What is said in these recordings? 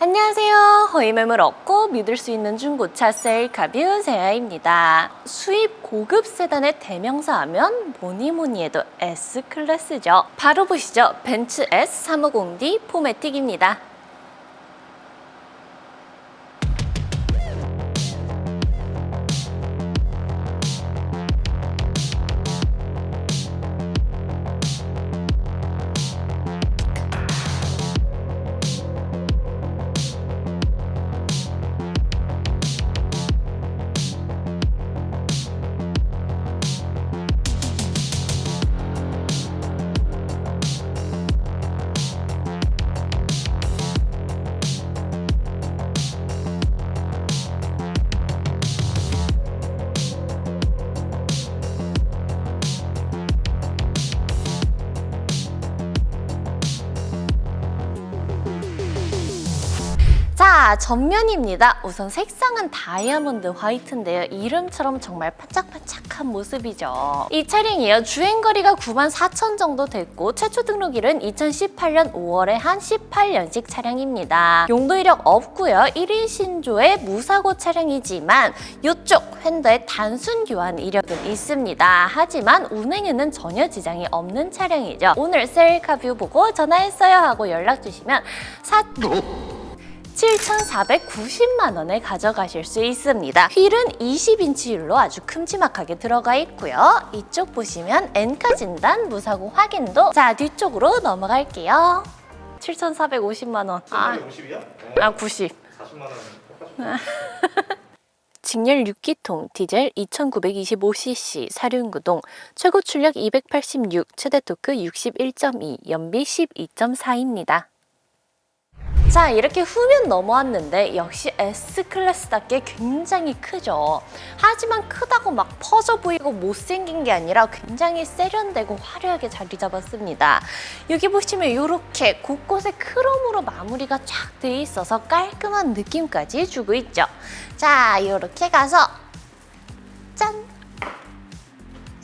안녕하세요. 허위매물 없고 믿을 수 있는 중고차 셀카뷰 세아입니다. 수입 고급 세단의 대명사 하면 뭐니 뭐니 해도 S클래스죠. 바로 보시죠. 벤츠 S350D 포매틱입니다. 자, 전면입니다. 우선 색상은 다이아몬드 화이트인데요. 이름처럼 정말 반짝반짝한 모습이죠. 이 차량이요. 주행거리가 9만 4천 정도 됐고 최초 등록일은 2018년 5월에 한 18년식 차량입니다. 용도 이력 없고요. 1인 신조의 무사고 차량이지만 이쪽 휀더의 단순 교환 이력은 있습니다. 하지만 운행에는 전혀 지장이 없는 차량이죠. 오늘 셀카뷰 보고 전화했어요 하고 연락 주시면 사... 7,490만 원에 가져가실 수 있습니다. 휠은 20인치 휠로 아주 큼지막하게 들어가 있고요. 이쪽 보시면 엔카 진단 무사고 확인도 자 뒤쪽으로 넘어갈게요. 7,450만 원. 아, 50이야? 아 90. 40만 원. 직렬 6기통 디젤 2925cc 사륜구동 최고 출력 286 최대 토크 61.2 연비 12.4입니다. 자 이렇게 후면 넘어왔는데 역시 S클래스답게 굉장히 크죠. 하지만 크다고 막 퍼져 보이고 못생긴 게 아니라 굉장히 세련되고 화려하게 자리 잡았습니다. 여기 보시면 이렇게 곳곳에 크롬으로 마무리가 쫙 돼 있어서 깔끔한 느낌까지 주고 있죠. 자 이렇게 가서 짠!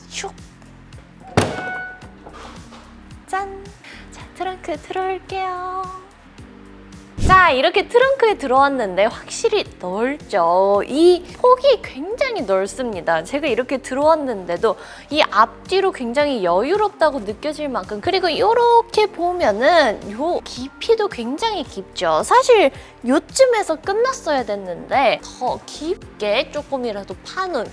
슉! 짠! 자 트렁크 들어올게요. 자 이렇게 트렁크에 들어왔는데 확실히 넓죠. 이 폭이 굉장히 넓습니다. 제가 이렇게 들어왔는데도 이 앞뒤로 굉장히 여유롭다고 느껴질 만큼 그리고 이렇게 보면은 요 깊이도 굉장히 깊죠. 사실 요쯤에서 끝났어야 됐는데 더 깊게 조금이라도 파는.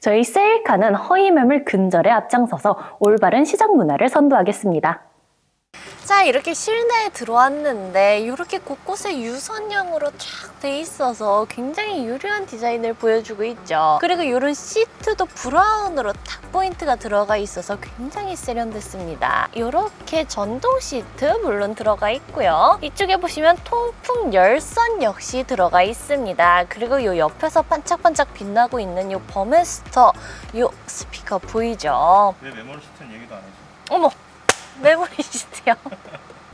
저희 세일카는 허위매물 근절에 앞장서서 올바른 시장 문화를 선도하겠습니다. 자 이렇게 실내에 들어왔는데 이렇게 곳곳에 유선형으로 쫙 돼 있어서 굉장히 유려한 디자인을 보여주고 있죠. 그리고 이런 시트도 브라운으로 탁 포인트가 들어가 있어서 굉장히 세련됐습니다. 이렇게 전동 시트 물론 들어가 있고요. 이쪽에 보시면 통풍 열선 역시 들어가 있습니다. 그리고 이 옆에서 반짝반짝 빛나고 있는 이 버메스터 이 스피커 보이죠? 왜 메모리 시트는 얘기도 안 해줘? 어머 메모리 시트요.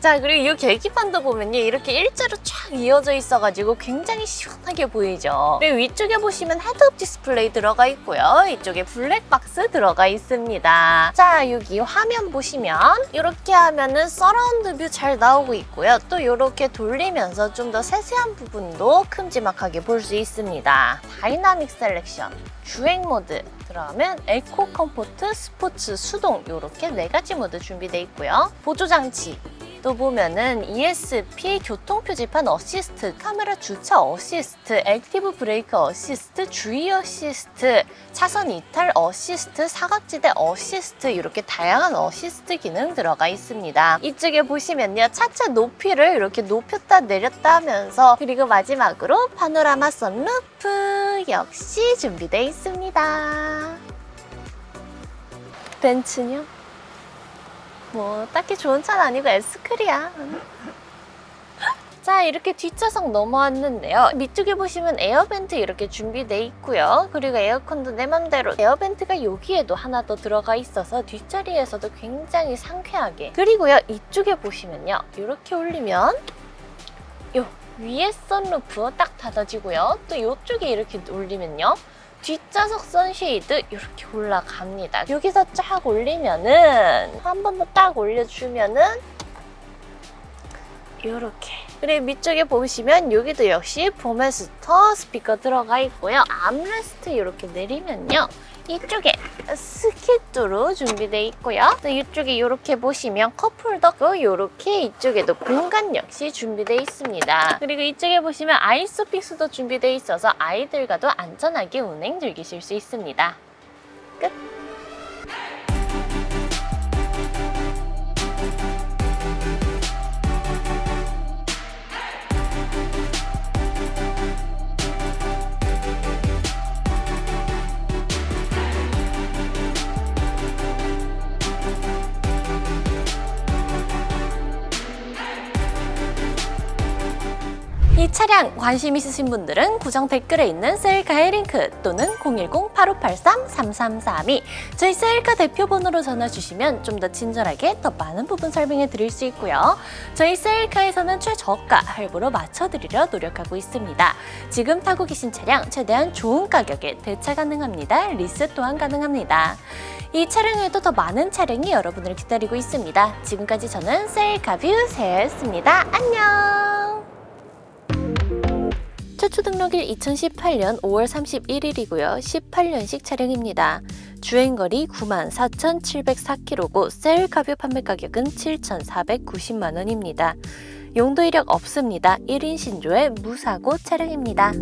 자 그리고 이 계기판도 보면요 이렇게 일자로 쫙 이어져 있어가지고 굉장히 시원하게 보이죠? 그리고 위쪽에 보시면 헤드업 디스플레이 들어가 있고요. 이쪽에 블랙박스 들어가 있습니다. 자 여기 화면 보시면 이렇게 하면은 서라운드 뷰 잘 나오고 있고요. 또 이렇게 돌리면서 좀 더 세세한 부분도 큼지막하게 볼 수 있습니다. 다이나믹 셀렉션 주행 모드. 들어가면 에코 컴포트 스포츠 수동. 이렇게 네 가지 모드 준비되어 있고요. 보조 장치 또 보면은 ESP 교통 표지판 어시스트, 카메라 주차 어시스트, 액티브 브레이크 어시스트, 주의 어시스트, 차선 이탈 어시스트, 사각지대 어시스트 이렇게 다양한 어시스트 기능 들어가 있습니다. 이쪽에 보시면요 차체 높이를 이렇게 높였다 내렸다 하면서 그리고 마지막으로 파노라마 선루프 역시 준비되어 있습니다. 벤츠요? 뭐 딱히 좋은 차는 아니고 S클이야. 자 이렇게 뒷좌석 넘어왔는데요. 밑쪽에 보시면 에어벤트 이렇게 준비돼 있고요. 그리고 에어컨도 내 맘대로. 에어벤트가 여기에도 하나 더 들어가 있어서 뒷자리에서도 굉장히 상쾌하게. 그리고요 이쪽에 보시면요. 이렇게 올리면 요 위에 선루프 딱 닫아지고요. 또 이쪽에 이렇게 올리면요 뒷좌석 선쉐이드 이렇게 올라갑니다. 여기서 쫙 올리면은 한 번 더 딱 올려주면은 요렇게. 그리고 밑쪽에 보시면 여기도 역시 포메스터 스피커 들어가 있고요. 암레스트 이렇게 내리면요 이쪽에 스키트로 준비되어 있고요. 또 이쪽에 이렇게 보시면 컵홀더고 이렇게 이쪽에도 공간 역시 준비되어 있습니다. 그리고 이쪽에 보시면 아이소픽스도 준비되어 있어서 아이들과도 안전하게 운행 즐기실 수 있습니다. 끝 이 차량 관심 있으신 분들은 고정 댓글에 있는 셀카의 링크 또는 010-8583-3332 저희 셀카 대표 번호로 전화 주시면 좀 더 친절하게 더 많은 부분 설명해 드릴 수 있고요. 저희 셀카에서는 최저가 할부로 맞춰드리려 노력하고 있습니다. 지금 타고 계신 차량 최대한 좋은 가격에 대차 가능합니다. 리스 또한 가능합니다. 이 차량에도 더 많은 차량이 여러분을 기다리고 있습니다. 지금까지 저는 셀카뷰 세였습니다. 안녕! 최초 등록일 2018년 5월 31일이고요. 18년식 차량입니다. 주행거리 94,704km고 셀카뷰 판매 가격은 7,490만 원입니다. 용도 이력 없습니다. 1인 신조의 무사고 차량입니다.